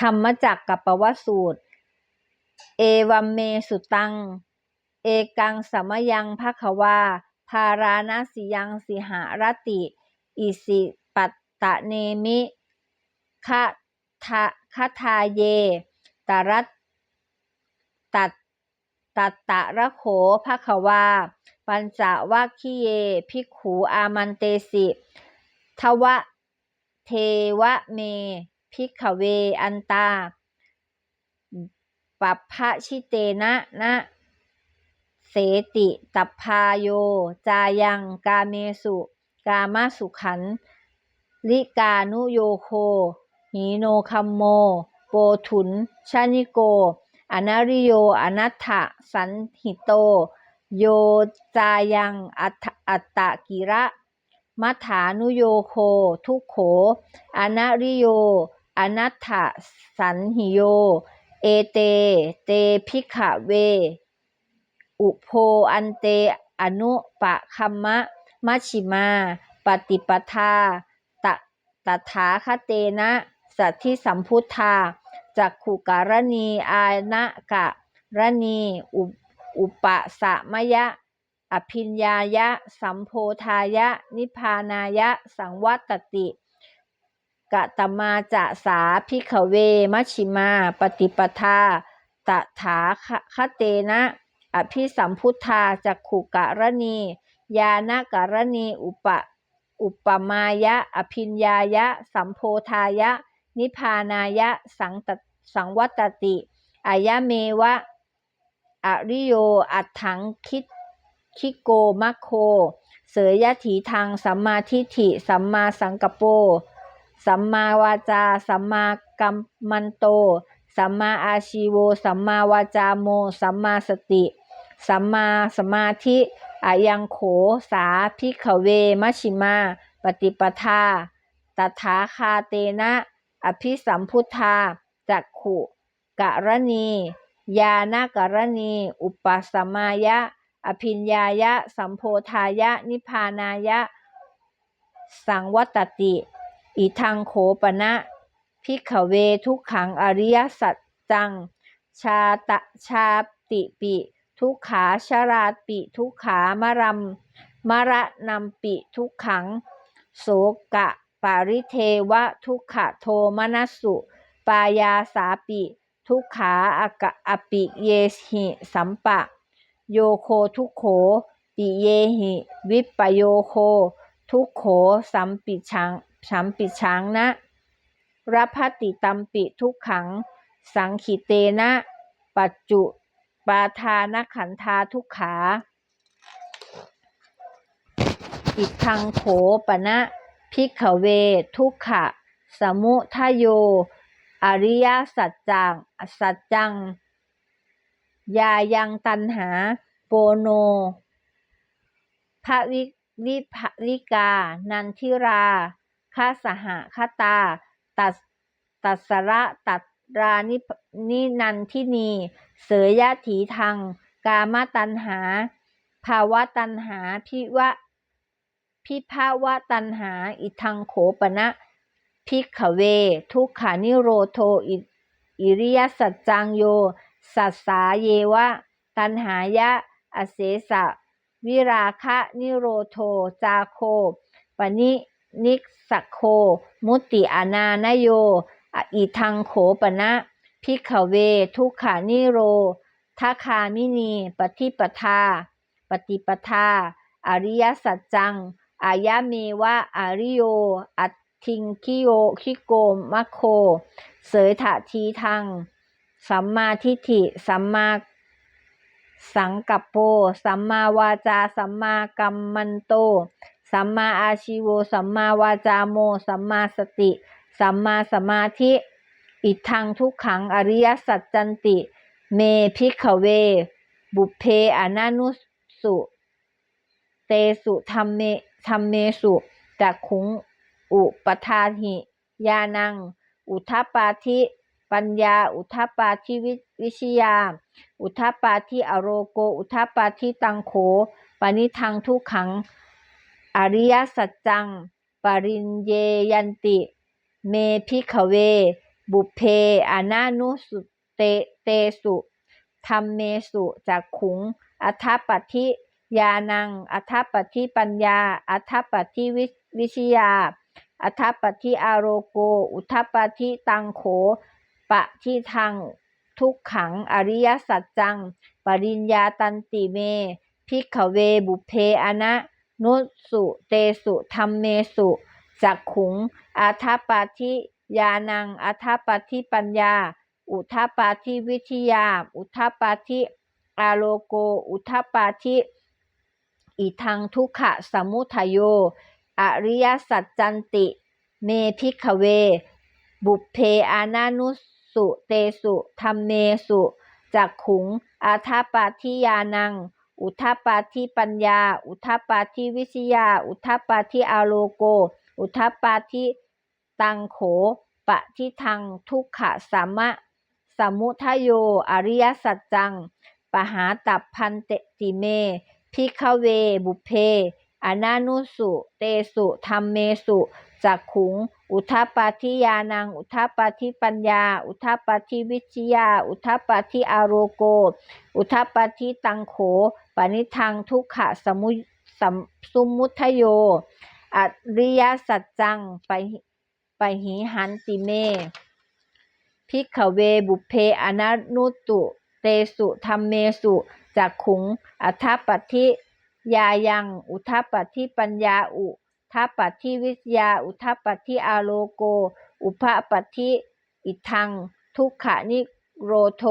ธรรมจักกับปวสูตร เอวัมเมสุตัง เอกังสมยังภควา ภาราณสิยังสิหารติ อิสิปัตตะเนมิคะทะคะทาเยตรัตตัตตัตตะระโขภควา ปัญจวัคคีเยภิกขูอามันเตสิ ทวะ เทวะเม ภิกขเวอันตา ปัปพะชิเตนะนะเสติตัพพาโย จายังกาเมสุ กามาสุขันลิกานุโยโค หีโนคัมโม โปถุน ชานิโก อนาริโย อนัตถะสันหิโต โยจายังอัตตะกิระมัฐานุโยโค ทุกโข อนาริโย อนัตถสันหิโย เอเต เตภิกขเว อุโพอันเตอนุปะคัมมะมัชิมา ปฏิปทาตะตถาคเตนะสัทธิสัมพุทธาจักขุการณีอานะกะรณีอุอุปสมยะ อภิญญายะ สัมโพธายะ นิพพานายะ สังวัตติ กะตมาจะสาพิขเวมัชิมา ปฏิปทาตถาคเตนะ อภิสัมพุทธาจักขุการณีญาณการณี อุปอุปมายะ อภิญญายะ สัมโพธายะ นิพานายะ สังตสังวัตติอายะเมวะ อริโย อัตถังคิดคิโกมัคโค เสยยะถีทางสัมมาทิฏฐิ สัมมาสังกปโป สัมมาวาจา สัมมากัมมันโต สัมมาอาชีโว สัมมาวาจาโม สัมมาสติ สัมมาสมาธิอายังโข สาพิกขเวมชิมา ปฏิปทา ตถาคาเตนะ อภิสัมพุทธา จักขุกะรณีญาณกรณี อุปสมายะ อภิญญายะ สัมโพธายะ นิพานายะ สังวัตติ อิทังโขปนะพิกขเวทุกขังอริยสัจจัง ชาตะชาติปิ ทุกขาชราปิทุกขามรัมมระนัมปิทุกขัง โสกะปาริเทวะทุกขะโทมนัสสุ ปายาสาปิ ทุกขาอากะอปิเยหิสัมปะ โยโคทุกโข ปิเยหิ วิปโยโค ทุกโขสัมปิชัง สัมปิชังนะรัพพติตัมปิทุกขัง สังขิเตนะ ปัจจุปาทานขันธาทุกขาอิทังโขปะนะพิกขเว ทุกขะ สมุทโย อริยสัจจังสัจจัง ยายังตันหา โปโนภวิวิภวิกา นันทิรา คาสหคตา ตัสตัสระตัตรานินินันทินี เสยยะถีทางกามตันหา ภาวะตันหาพิวะพิภาวะตันหา อิทังโขปนะพิกขเว ทุกขานิโรโทอิอริยสัจจังโย สัสสาเยวะ ตันหายะ อเสสะ วิราคะนิโรโท จาโคปนิ นิสโค มุติอนานโย อิทังโขปนะ พิกขเว ทุกขานิโรทาคามินี ปฏิปทา ปฏิปทา อริยสัจจัง อายะเมวะอริโย อัตทิงคิโยคิโกมัคโค เสยถะทีทัง สัมมาทิฏฐิ สัมมาสังกัปโป สัมมาวาจา สัมมากัมมันโต สัมมาอาชีโว สัมมาวาจาโม สัมมาสติ สัมมาสมาธิ อิทังทุกขังอริยสัจจันติ เมพิกเว บุเพอนานุสุ เตสุธรรมเมธรรมเมสุจักขุงอุปทาหิยานัง อุทปปาธิ ปัญญา อุทปปาธิวิวชยา อุทปปาธิอโรโก อุทปปาธิตังโขปณิทังทุกขัง อริยสัจจัง ปริญเยยันติ เมพิกขเว บุเพอนานุสุเตเตสุธรรมเมสุจักขุง อัฏฐปัตถิยานัง อัฏฐปัตถิปัญญา อัฏฐปัตถิวิชยา อัฏฐปัตถิอารโก อุทธปปัตถิตังโข ปะทิทังทุกขังอริยสัจจัง ปริญญาตันติเม พิกขเวบุเพอนะ นุสุเตสุธรรมเมสุจักขุงอัฏฐปัตถิยานังอัฏฐปัตถิปัญญา อุทธปาทิวิทยา อุทธปาทิอาโลโก อุทธปาทิอิทังทุกขะสมุทโย อริยสัจจันติ เมพิกเว บุพเพอานานุสุเตสุธรรมเมสุจักขุงอาทาปาทิยานัง อุทปาทิปัญญา อุทปาทิวิชยา อุทปาทิอาโลโก อุทปาทิตังโขปะทิทังทุกขะสามะสมุทโย อริยสัจจัง ปหาตับพันเตติเม พิกขเวบุเพ อนานุสุ เตสุธรรมเมสุ จักขุง อุทปาทิยานัง อุทปาทิปัญญา อุทปาทิวิชยา อุทปาทิอาโรโก อุทปาทิตังโข ปณิทังทุกขะสมุสมสุมุทโย อริยสัจจังไปไปหิหันติเมพิกขเวบุเพอนานุตุเตสุธรรมเมสุจักขุง อัฏฐปัตถิยายัง อุทปปิปัญญาอุ ทัปปัตถิวิทยา อุทัปปัตถิอาโลโก อุปปัตถิอิทัง ทุกขานิโรโท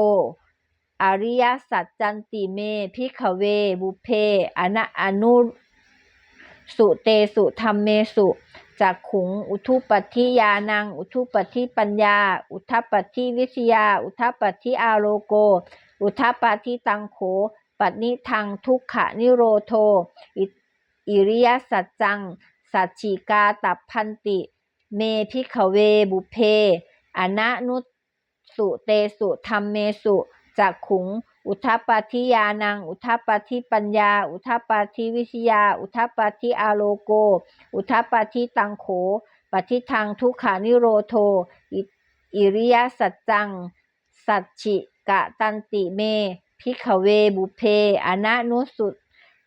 อริยสัจจันติเม พิกขเว บุเพ อนะอนุสุเตสุธรรมเมสุจักขุง อุทุปัฏฐิยานัง อุทุปัฏฐิปัญญา อุทัปปัฏฐิวิทยา อุทัปปัฏฐิอาโลโก อุทัปปัฏฐิตังโข ปัตนิทังทุกขะนิโรโท อิอิริยสัจจัง สัจฉิกาตับพันติ เมพิขเวบุเพ อนะนุสุเตสุธรรมเมสุจักขุง อุทัปปัฏฐิยานัง อุทัปปิปัญญา อุทัปปิวิทยา อุทัปปิอาโลโก อุทัปปิตังโขปฏิทังทุกขานิโรโท อิริยสัจจัง สัจฉิกะตันติเม พิขเวบุเพ อนะนุสุ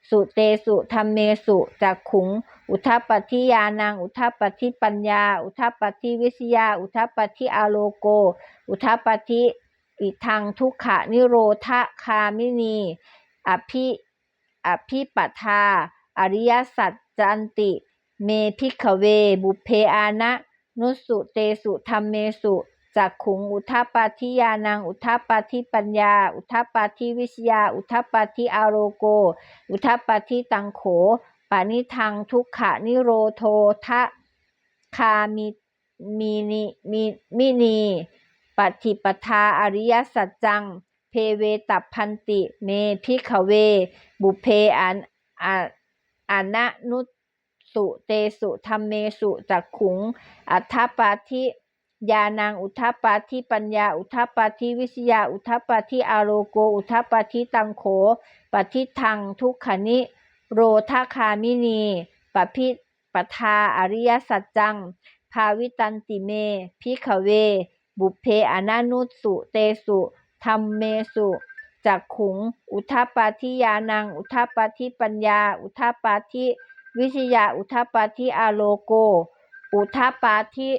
สุเตสุธรรมเมสุจักขุง อุทัปปัฏฐิยานัง อุทัปปัฏฐิปัญญา อุทัปปัฏฐิวิทยา อุทัปปัฏฐิอาโลโก อุทัปปัฏฐิอิทังทุกขะนิโรธคามินี อภิอภิปัทา อริยสัจจันติ เมพิกขเว บุเพอานะ นุสุเตสุธรรมเมสุจักขุงอุทัปปัฏฐิยานัง อุทัปปัฏฐิปัญญา อุทัปปัฏฐิวิชยา อุทัปปัฏฐิอาโรโก อุทัปปธิตังโข ปานิทังทุกขะนิโรโททะคามิมีนิมีมินีปฏิปทาอริยสัจจัง เพเวตับพันติเมพิกขเว บุเพอันอาอานะนุสุเตสุธรรมเมสุจักขุง อัฏฐปาทิยานังอุทัปปาทิปัญญา อุทัปปาทิวิชยา อุทัปปาทิอาโลโก อุทัปปาทิตังโขปฏิทังทุกขนิ โรธาคามินี ปพิปทาอริยสัจจัง ภาวิตันติเม พิขเว บุเพอนานุสุเตสุธรรมเมสุจักขุง อุทัปปาทิยานัง อุทัปปาทิปัญญา อุทัปปาทิวิชยา อุทัปปาทิอาโลโก อุทัปปาทิ